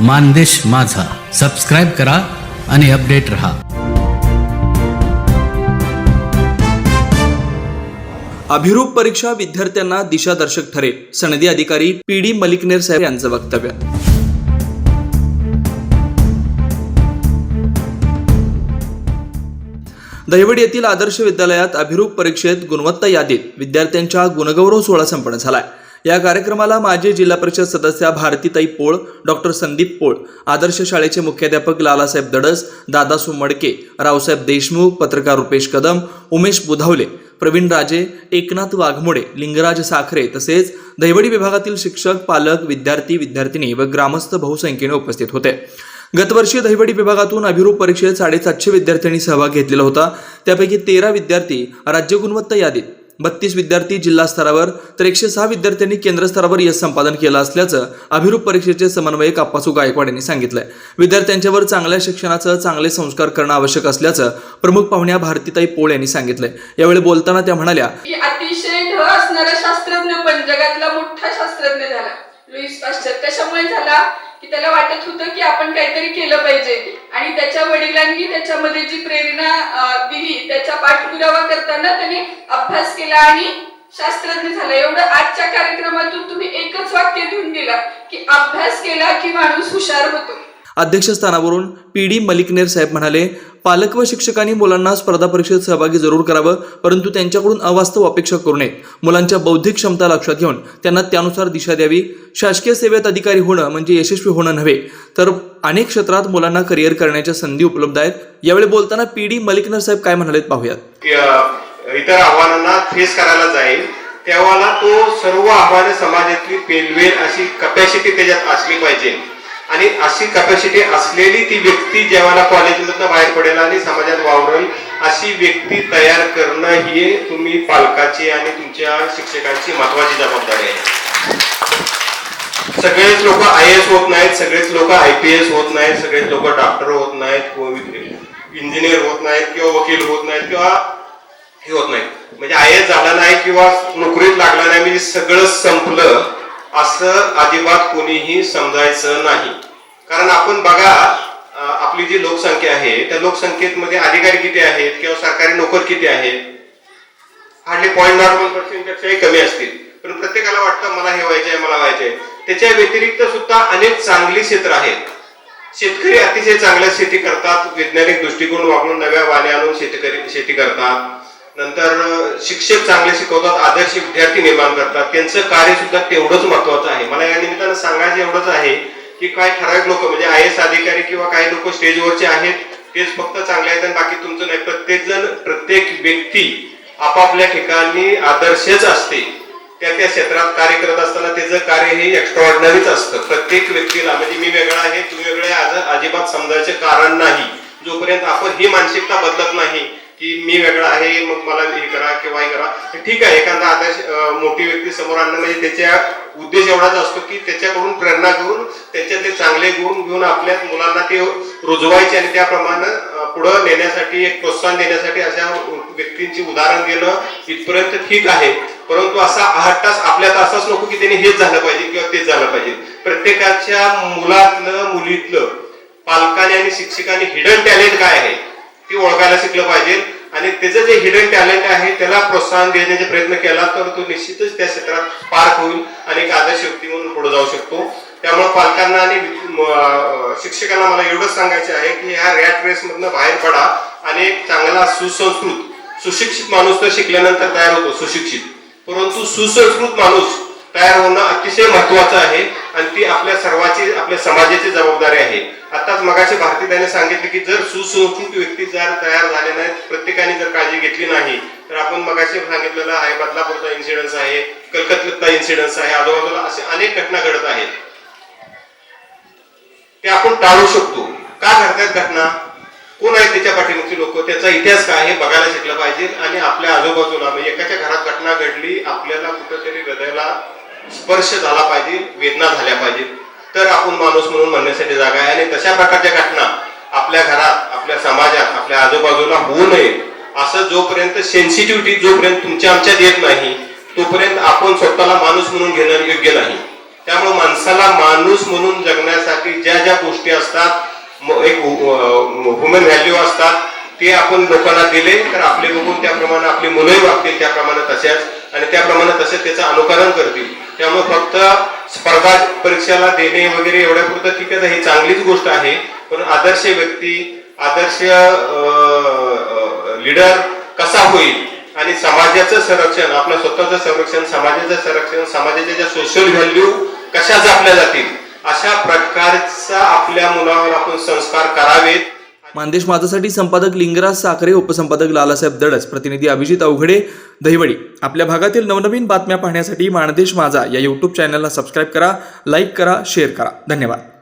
मानदेश माझा. सबस्क्राईब करा आणि अपडेट रहा. अभिरूप परीक्षा विद्यार्थ्यांना दिशादर्शक ठरेल. सनदी अधिकारी पी डी मलिकनेर साहेब यांचं वक्तव्य. दहिवड येथील आदर्श विद्यालयात अभिरूप परीक्षेत गुणवत्ता यादीत विद्यार्थ्यांच्या गुणगौरव सोहळा संपन्न झालाय. या कार्यक्रमाला माजी जिल्हा परिषद सदस्या भारतीताई पोळ डॉक्टर संदीप पोळ आदर्श शाळेचे मुख्याध्यापक लालासाहेब दडस दादासू मडके रावसाहेब देशमुख पत्रकार रुपेश कदम उमेश बुधावले प्रवीण राजे एकनाथ वाघमोडे लिंगराज साखरे तसेच दहिवडी विभागातील शिक्षक पालक विद्यार्थी विद्यार्थिनी व ग्रामस्थ बहुसंख्येने उपस्थित होते. गतवर्षी दहिवडी विभागातून अभिरूप परीक्षेत साडेसातशे विद्यार्थ्यांनी सहभाग घेतलेला होता. त्यापैकी तेरा विद्यार्थी राज्य गुणवत्ता यादीत बत्तीस विद्यार्थी जिल्हा स्तरावर तर एकशे सहा विद्यार्थ्यांनी केंद्र स्तरावर यश संपादन केलं असल्याचं अभिरूप परीक्षेचे समन्वयक अप्पासू गायकवाड यांनी सांगितलंय. विद्यार्थ्यांच्यावर चांगल्या शिक्षणाचं चांगले संस्कार करणं आवश्यक असल्याचं प्रमुख पाहुण्या भारतीताई पोळ यांनी सांगितलंय. यावेळी बोलताना त्या म्हणाल्या अतिशय असणारा शास्त्रज्ञ पण जगातला मोठा शास्त्रज्ञ झाला. लुईस पाश्चर कशामुळे झाला? की त्याला वाटत होतं की आपण काहीतरी केलं पाहिजे. आणि त्याच्या वडिलांनी त्याच्यामध्ये जी प्रेरणा दिली त्याचा पाठपुरावा करताना त्याने अभ्यास केला आणि शास्त्रज्ञ झाला. एवढं आजच्या कार्यक्रमातून तुम्ही एकच वाक्य देऊन दिला की अभ्यास केला की माणूस हुशार होतो. अध्यक्षस्थानावरून पी डी मलिकनेर साहेब म्हणाले पालक व शिक्षकांनी मुलांना स्पर्धा परीक्षेत सहभागी जरूर करावं परंतु त्यांच्याकडून अवास्तव अपेक्षा करू नयेत मुलांच्या बौद्धिक क्षमता लक्षात घेऊन त्यांना त्यानुसार दिशा द्यावी. शासकीय सेवेत अधिकारी होणं म्हणजे यशस्वी होणं नव्हे तर अनेक क्षेत्रात मुलांना करिअर करण्याच्या संधी उपलब्ध आहेत. यावेळी बोलताना पी डी मलिकनेर साहेब काय म्हणालेत पाहूयात. इतर आव्हानांना फेस करायला जाईल तेव्हा तो सर्व आव्हाने समाजातली पेलवेल अशी कपॅसिटी त्याच्यात असली पाहिजे. आणि अशी कपॅसिटी असलेली ती व्यक्ती जेव्हा कॉलेजमधनं बाहेर पडेल आणि समाजात वावरेल अशी व्यक्ती तयार करणं ही तुम्ही पालकाची आणि तुमच्या शिक्षकांची महत्वाची जबाबदारी आहे. सगळेच लोक आय एस होत नाहीत सगळेच लोक आय पी एस होत नाहीत सगळेच लोक डॉक्टर होत नाहीत इंजिनियर होत नाहीत किंवा वकील होत नाहीत किंवा हे होत नाहीत. म्हणजे आय एस झाला नाही किंवा नोकरीत लागला नाही म्हणजे सगळं संपलं. असं अजिबात कोणीही समजायचं नाही. कारण आपण बघा आपली जी लोकसंख्या आहे त्या लोकसंख्येमध्ये अधिकारी किती आहेत किंवा सरकारी नोकर किती आहेत? हार्डली पॉईंट नॉर्मल पर्सेंटपेक्षाही कमी असतील. पण प्रत्येकाला वाटतं मला हे व्हायचंय मला व्हायचंय. त्याच्या व्यतिरिक्त सुद्धा अनेक चांगली क्षेत्र आहेत. शेतकरी अतिशय चांगल्या शेती करतात वैज्ञानिक दृष्टिकोन वापरून नव्या वाणे आणून शेतकरी शेती करतात. नंतर शिक्षक चांगले शिकवतात आदर्श विद्यार्थी निर्माण करतात. त्यांचं कार्य सुद्धा तेवढंच महत्वाचं आहे. मला या निमित्तानं सांगायचं एवढंच आहे की काही ठराविक लोक म्हणजे आय एस अधिकारी किंवा काही लोक स्टेजवरचे आहेत तेच फक्त चांगले आहेत आणि बाकी तुमचं नाही. प्रत्येक जण प्रत्येक व्यक्ती आपापल्या ठिकाणी आदर्शच असते. त्या त्या क्षेत्रात कार्य करत असताना त्याचं कार्य हे एक्स्ट्रॉर्डनरीच असतं. प्रत्येक व्यक्तीला म्हणजे मी वेगळा आहे तुम्ही वेगळे आज अजिबात समजायचे कारण नाही. जोपर्यंत आपण ही मानसिकता बदलत नाही की मी वेगळा आहे मग मला हे करा किंवा हे करा. ठीक आहे एखादा आदर्श मोठी व्यक्ती समोर आणणं म्हणजे त्याच्या उद्देश एवढाच असतो की त्याच्याकडून प्रेरणा घेऊन त्याच्यातले चांगले गुण घेऊन आपल्या मुलांना ते रुजवायचे आणि त्याप्रमाणे पुढं नेण्यासाठी एक प्रोत्साहन देण्यासाठी अशा व्यक्तींची उदाहरण देणं इथपर्यंत ठीक आहे. परंतु असा आहट्टास आपल्यात असाच नको की त्यांनी हेच झालं पाहिजे किंवा तेच झालं पाहिजे. प्रत्येकाच्या मुलातलं मुलीतलं पालकाने आणि शिक्षकांनी हिडन टॅलेंट काय आहे? ते ओळखायला शिकलं पाहिजे. आणि त्याचं जे हिडन टॅलेंट आहे त्याला प्रोत्साहन देण्याचा प्रयत्न केला तर तो निश्चितच त्या क्षेत्रात पार होईल आणि एक आदर्श व्यक्ती म्हणून पुढे जाऊ शकतो. त्यामुळे पालकांना आणि शिक्षकांना मला एवढंच सांगायचे आहे की ह्या रॅट रेसमधनं बाहेर पडा आणि एक चांगला सुसंस्कृत सुशिक्षित माणूस तर शिकल्यानंतर तयार होतो सुशिक्षित. परंतु सुसंस्कृत माणूस तयार होणं अतिशय महत्वाचं आहे आणि ती आपल्या सर्वाची आपल्या समाजाची जबाबदारी आहे. आताच मगाशी भारतीताने सांगितले की जर सुसंस्कृत व्यक्ती जर तयार झाले नाहीत प्रत्येकाने जर काळजी घेतली नाही तर आपण मगाशी सांगितलेलं आहे बदलापूरचा इन्सिडन्स आहे कलकत्ता इन्सिडन्स आहे आजूबाजूला असे अनेक घटना घडत आहेत. ते आपण टाळू शकतो. का घडतात घटना? कोण आहे त्याच्या पाठीमागची लोक? त्याचा इतिहास काय हे बघायला शिकलं पाहिजे आणि आपल्या आजूबाजूला म्हणजे एकाच्या घरात घटना घडली आपल्याला कुठंतरी हृदयाला स्पर्श झाला पाहिजे वेदना झाल्या पाहिजेत तर आपण माणूस म्हणून म्हणण्यासाठी जागा आहे आणि तशा प्रकारच्या घटना आपल्या घरात आपल्या समाजात आपल्या आजूबाजूला होऊ नये. असं जोपर्यंत सेन्सिटिव्हिटी जोपर्यंत तुमच्या आमच्यात येत नाही तोपर्यंत आपण स्वतःला माणूस म्हणून घेणं योग्य नाही. त्यामुळे माणसाला माणूस म्हणून जगण्यासाठी ज्या ज्या गोष्टी असतात एक ह्युमन व्हॅल्यू असतात ते आपण लोकांना दिले तर आपले बघून त्याप्रमाणे आपली मुलंही वागतील त्याप्रमाणे तशाच आणि त्याप्रमाणे तसे त्याचं अनुकरण करतील. त्यामुळे फक्त स्पर्धा परीक्षेला देणे वगैरे एवढ्या पुरतं ठीक आहे ही चांगलीच गोष्ट आहे. पण आदर्श व्यक्ती आदर्श लीडर कसा होईल? आणि समाजाचं संरक्षण आपलं स्वतःचं संरक्षण समाजाचं संरक्षण समाजाच्या ज्या सोशल व्हॅल्यू कशा जपल्या जातील? अशा प्रकारचा आपल्या मुलावर आपण संस्कार करावेत. मानदेश माझासाठी संपादक लिंगराज साखरे उपसंपादक लालासाहेब दडस प्रतिनिधी अभिजित अवघडे दहिवडी. आपल्या भागातील नवनवीन बातम्या पाहण्यासाठी मानदेश माझा या यूट्यूब चॅनलला सबस्क्राईब करा लाईक करा शेअर करा. धन्यवाद.